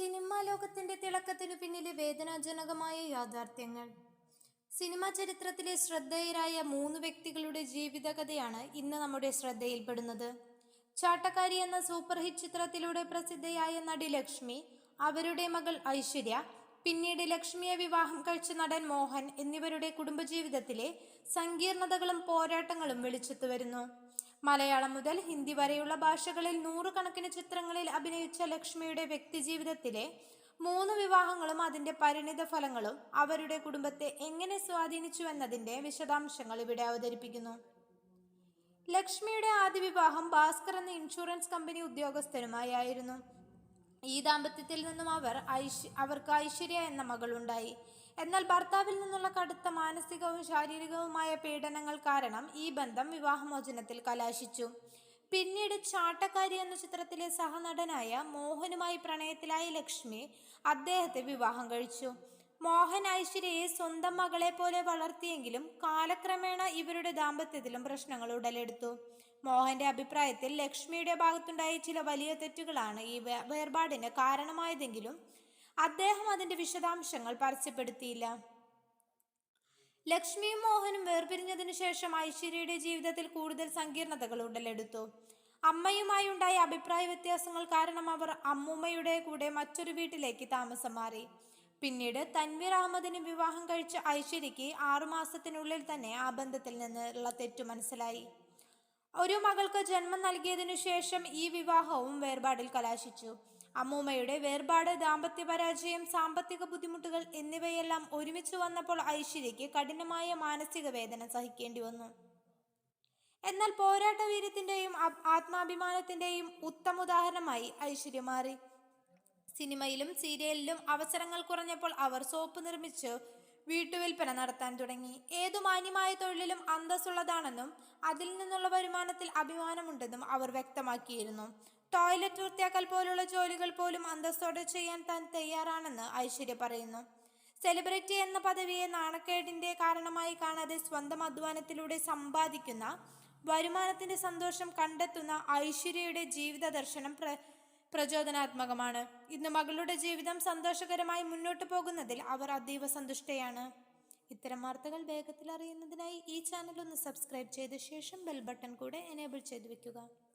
Cinema ലോകത്തിന്റെ തിളക്കത്തിനു പിന്നിലെ വേദനാജനകമായ യാഥാർത്ഥ്യങ്ങൾ. സിനിമാ ചരിത്രത്തിലെ ശ്രദ്ധേയരായ മൂന്ന് വ്യക്തികളുടെ ജീവിതകഥയാണ് ഇന്ന് നമ്മുടെ ശ്രദ്ധയിൽപ്പെടുന്നത്. ചാട്ടക്കാരി എന്ന സൂപ്പർ ഹിറ്റ് ചിത്രത്തിലൂടെ പ്രസിദ്ധയായ നടി ലക്ഷ്മി അവരുടെ മകൾ ഐശ്വര്യ പിന്നീട് ലക്ഷ്മിയെ വിവാഹം കഴിച്ച നടൻ മോഹൻ എന്നിവരുടെ കുടുംബജീവിതത്തിലെ സങ്കീർണതകളും പോരാട്ടങ്ങളും വെളിച്ചത്തു വരുന്നു. മലയാളം മുതൽ ഹിന്ദി വരെയുള്ള ഭാഷകളിൽ നൂറുകണക്കിന് ചിത്രങ്ങളിൽ അഭിനയിച്ച ലക്ഷ്മിയുടെ വ്യക്തിജീവിതത്തിലെ മൂന്ന് വിവാഹങ്ങളും അതിന്റെ പരിണിത ഫലങ്ങളും അവരുടെ കുടുംബത്തെ എങ്ങനെ സ്വാധീനിച്ചു എന്നതിന്റെ വിശദാംശങ്ങൾ ഇവിടെ അവതരിപ്പിക്കുന്നു. ലക്ഷ്മിയുടെ ആദ്യ വിവാഹം ഭാസ്കർ എന്ന ഇൻഷുറൻസ് കമ്പനി ഉദ്യോഗസ്ഥനുമായി ആയിരുന്നു ഈ ദാമ്പത്യത്തിൽ നിന്നും അവർ ഐശ് അവർക്ക് ഐശ്വര്യ എന്ന മകളുണ്ടായി. എന്നാൽ ഭർത്താവിൽ നിന്നുള്ള കടുത്ത മാനസികവും ശാരീരികവുമായ പീഡനങ്ങൾ കാരണം ഈ ബന്ധം വിവാഹമോചനത്തിൽ കലാശിച്ചു. പിന്നീട് ചാട്ടക്കാരി എന്ന ചിത്രത്തിലെ സഹനടനായ മോഹനുമായി പ്രണയത്തിലായ ലക്ഷ്മി അദ്ദേഹത്തെ വിവാഹം കഴിച്ചു. മോഹൻ ഐശ്വര്യയെ സ്വന്തം മകളെ പോലെ വളർത്തിയെങ്കിലും കാലക്രമേണ ഇവരുടെ ദാമ്പത്യത്തിലും പ്രശ്നങ്ങൾ ഉടലെടുത്തു. മോഹന്റെ അഭിപ്രായത്തിൽ ലക്ഷ്മിയുടെ ഭാഗത്തുണ്ടായ ചില വലിയ തെറ്റുകളാണ് ഈ വേർപാടിന് കാരണമായതെങ്കിലും അദ്ദേഹം അതിന്റെ വിശദാംശങ്ങൾ പരസ്യപ്പെടുത്തിയില്ല. ലക്ഷ്മിയും മോഹനും വേർപിരിഞ്ഞതിനു ശേഷം ഐശ്വര്യയുടെ ജീവിതത്തിൽ കൂടുതൽ സങ്കീർണതകൾ ഉടലെടുത്തു. അമ്മയുമായി ഉണ്ടായ അഭിപ്രായ വ്യത്യാസങ്ങൾ കാരണം അവർ അമ്മൂമ്മയുടെ കൂടെ മറ്റൊരു വീട്ടിലേക്ക് താമസം മാറി പിന്നീട് തൻവീർ അഹമ്മദിന് വിവാഹം കഴിച്ച ഐശ്വര്യയ്ക്ക് ആറുമാസത്തിനുള്ളിൽ തന്നെ ആ ബന്ധത്തിൽ നിന്നുള്ള തെറ്റു മനസ്സിലായി. ഒരു മകൾക്ക് ജന്മം നൽകിയതിനു ശേഷം ഈ വിവാഹവും വേർപാടിൽ കലാശിച്ചു. അമ്മൂമ്മയുടെ വേർപാട് ദാമ്പത്യ പരാജയം സാമ്പത്തിക ബുദ്ധിമുട്ടുകൾ എന്നിവയെല്ലാം ഒരുമിച്ച് വന്നപ്പോൾ ഐശ്വര്യയ്ക്ക് കഠിനമായ മാനസിക വേദന സഹിക്കേണ്ടി വന്നു. എന്നാൽ പോരാട്ട വീര്യത്തിന്റെയും ആത്മാഭിമാനത്തിന്റെയും ഉത്തമ ഉദാഹരണമായി ഐശ്വര്യ മാറി. സിനിമയിലും സീരിയലിലും അവസരങ്ങൾ കുറഞ്ഞപ്പോൾ അവർ സോപ്പ് നിർമ്മിച്ച് വീട്ടുവിൽപ്പന നടത്താൻ തുടങ്ങി. ഏതു മാന്യമായ തൊഴിലിലും അന്തസ്സുള്ളതാണെന്നും അതിൽ നിന്നുള്ള വരുമാനത്തിൽ അഭിമാനമുണ്ടെന്നും അവർ വ്യക്തമാക്കിയിരുന്നു. ടോയ്ലറ്റ് വൃത്തിയാക്കൽ പോലുള്ള ജോലികൾ പോലും അന്തസ്സോടെ ചെയ്യാൻ താൻ തയ്യാറാണെന്ന് ഐശ്വര്യ പറയുന്നു. സെലിബ്രിറ്റി എന്ന പദവിയെ നാണക്കേടിന്റെ കാരണമായി കാണാതെ സ്വന്തം അധ്വാനത്തിലൂടെ സമ്പാദിക്കുന്ന വരുമാനത്തിന്റെ സന്തോഷം കണ്ടെത്തുന്ന ഐശ്വര്യയുടെ ജീവിത ദർശനം പ്രചോദനാത്മകമാണ്. ഇന്ന് മകളുടെ ജീവിതം സന്തോഷകരമായി മുന്നോട്ട് പോകുന്നതിൽ അവർ അതീവ സന്തുഷ്ടയാണ്. ഇത്തരം വാർത്തകൾ വേഗത്തിൽ അറിയുന്നതിനായി ഈ ചാനൽ ഒന്ന് സബ്സ്ക്രൈബ് ചെയ്ത ശേഷം ബെൽ ബട്ടൺ കൂടെ എനേബിൾ ചെയ്തു വെക്കുക.